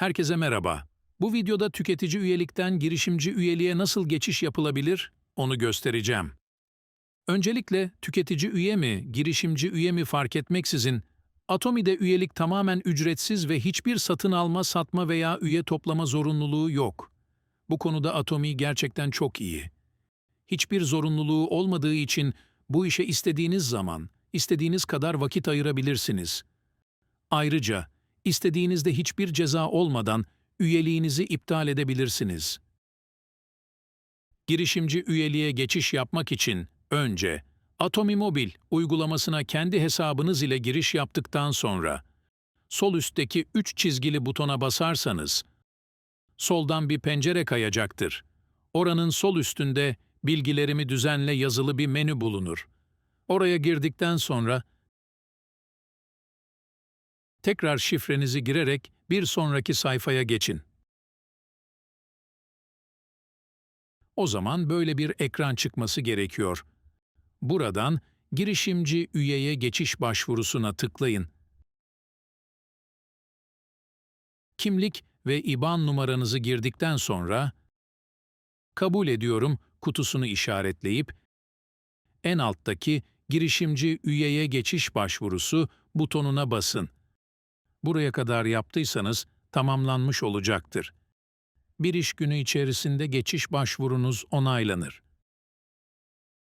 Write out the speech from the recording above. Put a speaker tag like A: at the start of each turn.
A: Herkese merhaba. Bu videoda tüketici üyelikten girişimci üyeliğe nasıl geçiş yapılabilir onu göstereceğim. Öncelikle tüketici üye mi, girişimci üye mi fark etmeksizin Atomi'de üyelik tamamen ücretsiz ve hiçbir satın alma, satma veya üye toplama zorunluluğu yok. Bu konuda Atomi gerçekten çok iyi. Hiçbir zorunluluğu olmadığı için bu işe istediğiniz zaman, istediğiniz kadar vakit ayırabilirsiniz. Ayrıca istediğinizde hiçbir ceza olmadan üyeliğinizi iptal edebilirsiniz. Girişimci üyeliğe geçiş yapmak için önce Atomi Mobil uygulamasına kendi hesabınız ile giriş yaptıktan sonra sol üstteki 3 çizgili butona basarsanız soldan bir pencere kayacaktır. Oranın sol üstünde bilgilerimi düzenle yazılı bir menü bulunur. Oraya girdikten sonra tekrar şifrenizi girerek bir sonraki sayfaya geçin. O zaman böyle bir ekran çıkması gerekiyor. Buradan girişimci üyeye geçiş başvurusuna tıklayın. Kimlik ve IBAN numaranızı girdikten sonra kabul ediyorum kutusunu işaretleyip en alttaki girişimci üyeye geçiş başvurusu butonuna basın. Buraya kadar yaptıysanız tamamlanmış olacaktır. Bir iş günü içerisinde geçiş başvurunuz onaylanır.